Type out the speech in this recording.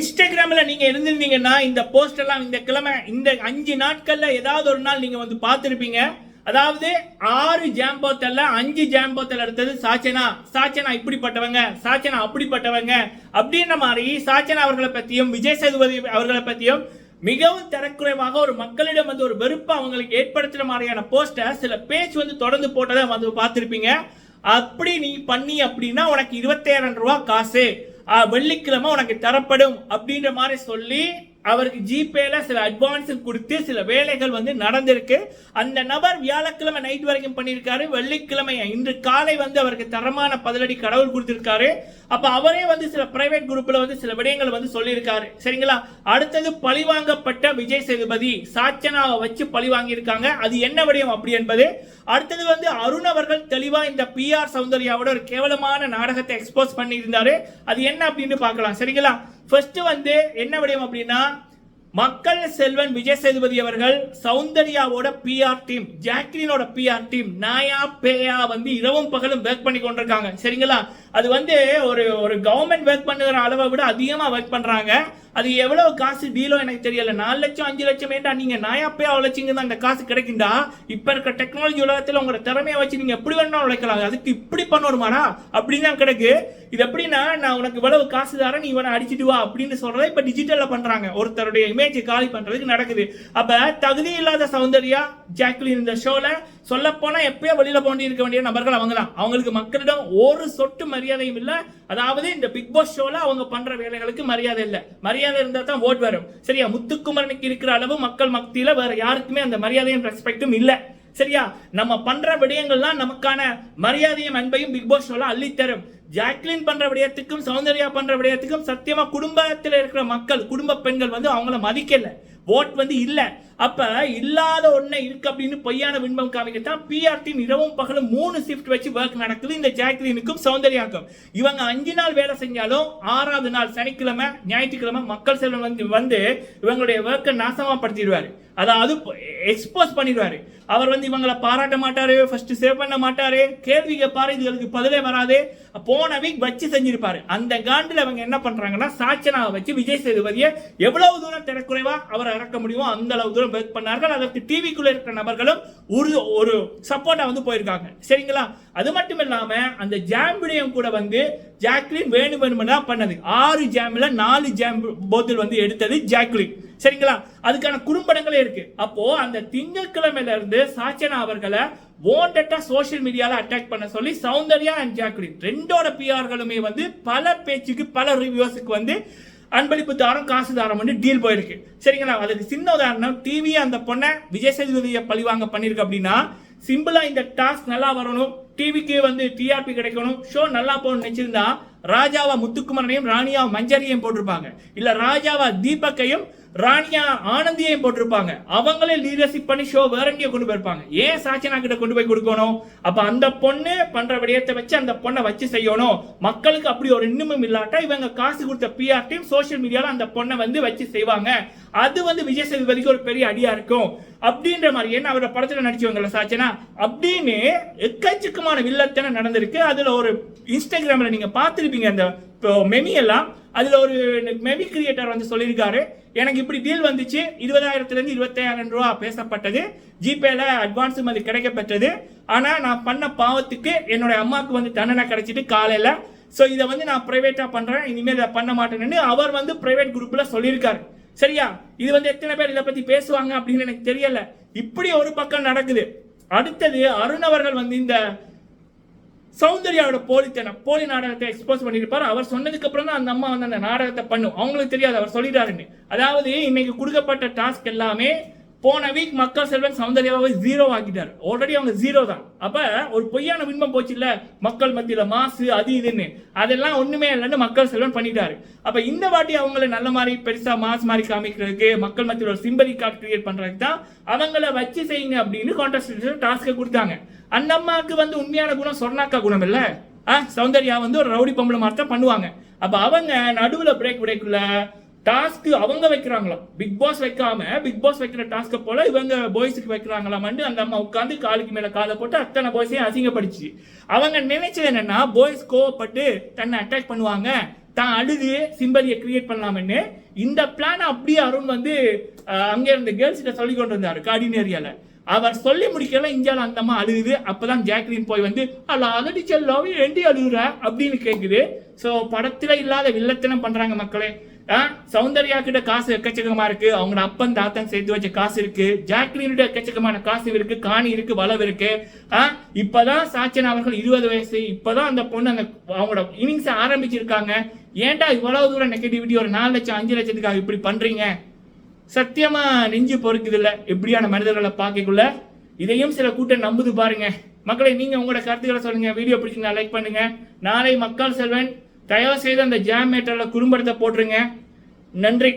இன்ஸ்டாகிராமில் நீங்கள் இருந்திருந்தீங்கன்னா இந்த போஸ்ட் எல்லாம் இந்த கிழமை இந்த அஞ்சு நாட்களில் ஏதாவது ஒரு நாள் நீங்கள் வந்து பார்த்துருப்பீங்க. அதாவது ஆறு ஜாம்போத்தல்ல அஞ்சு ஜாம்போத்தல் எடுத்தது சாச்சனா. சாச்சனா இப்படிப்பட்டவங்க சாச்சனா அப்படிப்பட்டவங்க அப்படின்ற மாதிரி சாச்சனா அவர்களை பற்றியும் விஜய் சேதுபதி அவர்களை பற்றியும் மிகவும் தரக்குறைவாக ஒரு மக்களிடம் வந்து ஒரு வெறுப்பு அவங்களுக்கு ஏற்படுத்துகிற மாதிரியான போஸ்ட்டை சில பேஜ் வந்து தொடர்ந்து போட்டதை வந்து பார்த்துருப்பீங்க. அப்படி நீ பண்ணி அப்படின்னா உனக்கு இருபத்தாயிரம் ரூபா காசு. வெள்ளிக்கிழமை உனக்கு தரப்படும் அப்படின்ற மாதிரி சொல்லி அவருக்கு ஜிபேல சில அட்வான்ஸ் கொடுத்து சில வேலைகள் வந்து நடந்திருக்கு. அந்த நபர் வியாழக்கிழமை நைட் வரைக்கும் பண்ணியிருக்காரு. வெள்ளிக்கிழமை இன்று காலை வந்து அவருக்கு தரமான பதிலடி கடவுள் கொடுத்திருக்காரு. அப்ப அவரே வந்து சில பிரைவேட் குரூப்ல வந்து சில விடயங்கள் வந்து சொல்லியிருக்காரு. சரிங்களா? அடுத்தது பழிவாங்கப்பட்ட விஜய் சேதுபதி சாச்சனாவை வச்சு பழி வாங்கியிருக்காங்க. அது என்ன விடயம் அப்படி என்பது? அடுத்தது வந்து அருண் அவர்கள் தெளிவா இந்த பிஆர் சௌந்தர்யாவோட ஒரு கேவலமான நாடகத்தை எக்ஸ்போஸ் பண்ணியிருந்தாரு. அது என்ன அப்படின்னு பார்க்கலாம். சரிங்களா? ஃபர்ஸ்ட் வந்து என்ன விடயம் அப்படின்னா மக்கள் செல்வன் விஜய் சேதுபதி அவர்கள் சௌந்தர்யாவோட பிஆர் டீம் ஜாக்லினோட பிஆர் டீம் நாயா பேயா வந்து இரவும் பகலும் ஒர்க் பண்ணி கொண்டிருக்காங்க. சரிங்களா? அது வந்து ஒரு ஒரு கவர்மெண்ட் ஒர்க் பண்ணுற அளவை விட அதிகமாக ஒர்க் பண்ணுறாங்க அது எவ்வளவு காசு டீலோ எனக்கு தெரியல. நாலு லட்சம் அஞ்சு லட்சம் வேண்டா நீங்க நாயா பேயா உழைச்சிங்க அந்த காசு கிடைக்குண்டா இப்ப இருக்க டெக்னாலஜி உலகத்துல உங்களோட திறமையை வச்சு நீங்க எப்படி வேணா உழைக்கலாம். அதுக்கு இப்படி பண்ணணுமாடா அப்படின்னு தான் கிடக்கு. இது எப்படின்னா நான் உனக்கு இவ்வளவு காசு தரேன் நீ இவனை அடிச்சிட்டு வா அப்படின்னு சொல்றதை இப்ப டிஜிட்டல்ல பண்றாங்க. ஒருத்தருடைய இமேஜ் காலி பண்றதுக்கு நடக்குது. அப்ப தகுதி இல்லாத சௌந்தர்யா ஜாக்லின் இந்த ஷோல சொல்ல போனா எப்பயோ வெளியில போண்டி இருக்க வேண்டிய நபர்கள் அவங்க தான் அவங்களுக்கு மக்களிடம் ஒரு சொட்டு மரியாதையும் இல்லை அதாவது இந்த பிக் பாஸ் ஷோல அவங்க பண்ற வேலைகளுக்கு மரியாதை இல்லை. மரியாதை இருந்தா தான் ஓட் வரும். சரியா? முத்துக்குமரனுக்கு இருக்கிற அளவு மக்கள் மத்தியில வேற யாருக்குமே அந்த மரியாதையும் ரெஸ்பெக்டும் இல்லை. சரியா? நம்ம பண்ற விடயங்கள்லாம் நமக்கான மரியாதையும் அன்பையும் பிக் பாஸ் ஷோல அள்ளித்தரும். ஜாக்லின் பண்ற விடயத்துக்கும் சௌந்தர்யா பண்ற விடயத்துக்கும் சத்தியமா குடும்பத்தில் இருக்கிற மக்கள் குடும்ப பெண்கள் வந்து அவங்கள மதிக்கல. ஓட் வந்து இல்லை. அப்ப இல்லாத ஒண்ணு இருக்கு அப்படின்னு பொய்யான விண்பம் காமிக்கத்தான் பிஆர் இரவும் பகலும் மூணு ஷிஃப்ட் வச்சு ஒர்க் நடக்குது. இந்த ஜாக்லினுக்கும் சௌந்தர்யாக்கும் இவங்க அஞ்சு நாள் வேலை செஞ்சாலும் ஆறாவது நாள் சனிக்கிழமை ஞாயிற்றுக்கிழமை மக்கள் செல்வன் வந்து வந்து இவங்களுடைய ஒர்க்கை நாசமா படுத்திடுவாரு அதாவது எக்ஸ்போஸ் பண்ணிடுவாரு. அவர் வந்து இவங்களை பாராட்ட மாட்டாரு ஃபர்ஸ்ட் சேவ் பண்ண மாட்டாரு. கேள்வி கேட்பாரு இதுகளுக்கு பதிலே வராது. போன வீக் வச்சு செஞ்சிருப்பாரு. அந்த காண்டில் அவங்க என்ன பண்றாங்கன்னா சாச்சனாவை வச்சு விஜய் சேதுபதியை எவ்வளவு தூரம் திறக்குறைவா அவரை இறக்க முடியுமோ அந்த அளவு தூரம் ஒர்க் பண்ணார்கள். அதற்கு டிவிக்குள்ள இருக்கிற நபர்களும் ஒரு ஒரு சப்போர்ட்டா வந்து போயிருக்காங்க. சரிங்களா? அது மட்டும் இல்லாம அந்த ஜாம் விடயம் கூட வந்து ஜாக்லின் வேணும் வேணுமென்னு தான் பண்ணது. ஆறு ஜாம்ல நாலு ஜாம் போத்தில் வந்து எடுத்தது ஜாக்லின் சரிங்களா? அதுக்கான குறும்படங்களே இருக்கு. அப்போ அந்த திங்கட்கிழமையில இருந்து சாச்சனா அவர்களை வாண்டட்டா சோஷியல் மீடியால அட்டாக் பண்ண சொல்லி சௌந்தர்யா அண்ட் ஜாக்லின் ரெண்டோட பிஆர்களுமே வந்து பல பேச்சுக்கு பல ரிவ்யூஸுக்கு வந்து அன்பளிப்பு தாரம் காசு தாரம் வந்து டீல் போயிருக்கு. சரிங்களா? அதுக்கு சின்ன உதாரணம் டிவி அந்த பொண்ணை விஜய் சேதுபதியை பழிவாங்க பண்ணியிருக்கு அப்படின்னா சிம்பிளாக இந்த டாஸ்க் நல்லா வரணும். டிவிக்கு வந்து டிஆர்பி கிடைக்கணும். ஷோ நல்லா போகணும்னு நினச்சிருந்தா ராஜாவா முத்துக்குமரனையும் ராணியாவை மஞ்சரியையும் போட்டிருப்பாங்க. இல்லை ராஜாவா தீபக்கையும் ராணியா ஆனந்தியையும் போட்டிருப்பாங்க. அவங்களே லீடர்ஷிப் பண்ணி ஷோ வேற எங்கேயோ கொண்டு போயிருப்பாங்க. ஏன் சாச்சனா கிட்ட கொண்டு போய் கொடுக்கணும்? அப்ப அந்த பொண்ணு பண்ற விடயத்தை வச்சு அந்த பொண்ணை வச்சு செய்யணும். மக்களுக்கு அப்படி ஒரு இன்னமும் இல்லாட்டா இவங்க காசு கொடுத்த பிஆர் டீம் சோஷியல் மீடியால அந்த பொண்ணை வந்து வச்சு செய்வாங்க. அது வந்து விஜய் சேதுபதிக்கு ஒரு பெரிய அடியா இருக்கும். அப்படின்ற மாதிரி என்ன அவரோட படத்துல நடிச்சவங்கள சாச்சனா அப்படின்னு எக்கச்சக்கமான வில்லத்தனை நடந்திருக்கு. அதுல ஒரு இன்ஸ்டாகிராம்ல நீங்க பார்த்துருப்பீங்க அந்த மெமி எல்லாம். அதுல ஒரு மெமி கிரியேட்டர் வந்து சொல்லியிருக்காரு. எனக்கு இப்படி டீல் வந்துச்சு. இருபதாயிரத்துலேருந்து இருபத்தாயிரம் ரூபா பேசப்பட்டது. ஜிபேல அட்வான்ஸும் அது கிடைக்கப்பட்டது ஆனால் நான் பண்ண பாவத்துக்கு என்னோட அம்மாவுக்கு வந்து தண்டனை கிடைச்சிட்டு காலையில். ஸோ இதை வந்து நான் ப்ரைவேட்டாக பண்ணுறேன் இனிமேல் இதை பண்ண மாட்டேன்னு அவர் வந்து ப்ரைவேட் குரூப்பில் சொல்லியிருக்காரு. சரியா? இது வந்து எத்தனை பேர் இதை பற்றி பேசுவாங்க அப்படின்னு எனக்கு தெரியல. இப்படி ஒரு பக்கம் நடக்குது. அடுத்தது அருண் அவர்கள் வந்து இந்த சௌந்தர்யாவோட போலித்தனம் போலி நாடகத்தை எக்ஸ்போஸ் பண்ணியிருப்பார். அவர் சொன்னதுக்கு அப்புறம் தான் அந்த அம்மா வந்து அந்த நாடகத்தை பண்ணும். அவங்களுக்கு தெரியாது அவர் சொல்லிட்டாருன்னு. அதாவது இன்னைக்கு கொடுக்கப்பட்ட டாஸ்க் எல்லாமே போன வீக் மக்கள் செல்வன் சௌந்தர்யாவை ஜீரோ ஆக்கிட்டார் ஆல்ரெடி அவங்க ஜீரோ தான். அப்ப ஒரு பொய்யான பின்பம் போச்சு இல்ல மக்கள் மத்தியில மாசு அது இதுன்னு. அதெல்லாம் ஒண்ணுமே இல்லைன்னு மக்கள் செல்வன் பண்ணிட்டாரு. அப்ப இந்த வாட்டி அவங்கள நல்ல மாதிரி பெருசா மாஸ் மாதிரி காமிக்கிறதுக்கு மக்கள் மத்தியில் ஒரு சிம்பதி கார்டு கிரியேட் பண்றதுக்கு தான் அவங்கள வச்சு செய்யுங்க அப்படின்னு கான்ட்ராஸ்ட் டாஸ்க்கை கொடுத்தாங்க. அந்த அம்மாவுக்கு வந்து உண்மையான குணம் சொர்ணாக்கா குணம் இல்ல? ஆ சௌந்தர்யா வந்து ஒரு ரவுடி பொம்பளை மாதிரி தான் பண்ணுவாங்க. அப்ப அவங்க நடுவுல பிரேக் பிரேக்குள்ள டாஸ்க் அவங்க வைக்கிறாங்களாம். பிக் பாஸ் வைக்காம பிக் பாஸ் வைக்கிற டாஸ்க்கை போல இவங்க பாய்ஸுக்கு வைக்கிறாங்களாமான்னு அந்த அம்மா உட்காந்து காலுக்கு மேல காலை போட்டு அத்தனை பாய்ஸையும் அசிங்கப்படுச்சு. அவங்க நினைச்சது என்னன்னா பாய்ஸ் கோவப்பட்டு தன்னை அட்டாக் பண்ணுவாங்க. தான் அழுது சிம்பதியை கிரியேட் பண்ணலாம்னு இந்த பிளான் அப்படியே அருண் வந்து அங்கே இருந்த கேர்ள்ஸ் கிட்ட சொல்லி கொண்டு வந்தார் கார்டின் ஏரியால அவர் சொல்லி முடிக்கல இந்தியாவில் அந்த அம்மா அழுகுது. அப்பதான் ஜாக்லின் போய் வந்து அல்ல அலடி செல்லாவே எண்டி அழுகுற? அப்படின்னு கேட்குது ஸோ படத்தில் இல்லாத வில்லத்தனம் பண்றாங்க மக்களே. சௌந்தர்யா கிட்ட காசு எக்கச்சக்கமா இருக்கு. அவங்க அப்பன் தாத்தன் சேர்த்து வச்ச காசு இருக்கு. ஜாக்லினுடைய எக்கச்சக்கமான காசு இருக்கு. காணி இருக்கு வளவு இருக்கு. ஆ, இப்பதான் சாச்சன் அவர்கள் இருபது வயசு. இப்பதான் அந்த பொண்ணு அந்த அவங்களோட இன்னிங்ஸ் ஆரம்பிச்சிருக்காங்க. ஏன்டா இவ்வளவு தூரம் நெகட்டிவிட்டி ஒரு நாலு லட்சம் அஞ்சு லட்சத்துக்காக இப்படி பண்றீங்க? சத்தியமா நெஞ்சு பொறுக்குது இல்ல எப்படியான மனிதர்களை பார்க்கக்குள்ள? இதையும் சில கூட்டம் நம்புது பாருங்க. மக்களை நீங்க உங்களோட கருத்துக்களை சொல்லுங்க. வீடியோ பிடிச்சிங்கன்னா லைக் பண்ணுங்க. நாளை மக்கள் செல்வன். தயவு செய்து அந்த ஜாம் குறும்படத்தை போட்டுருங்க. நன்றி.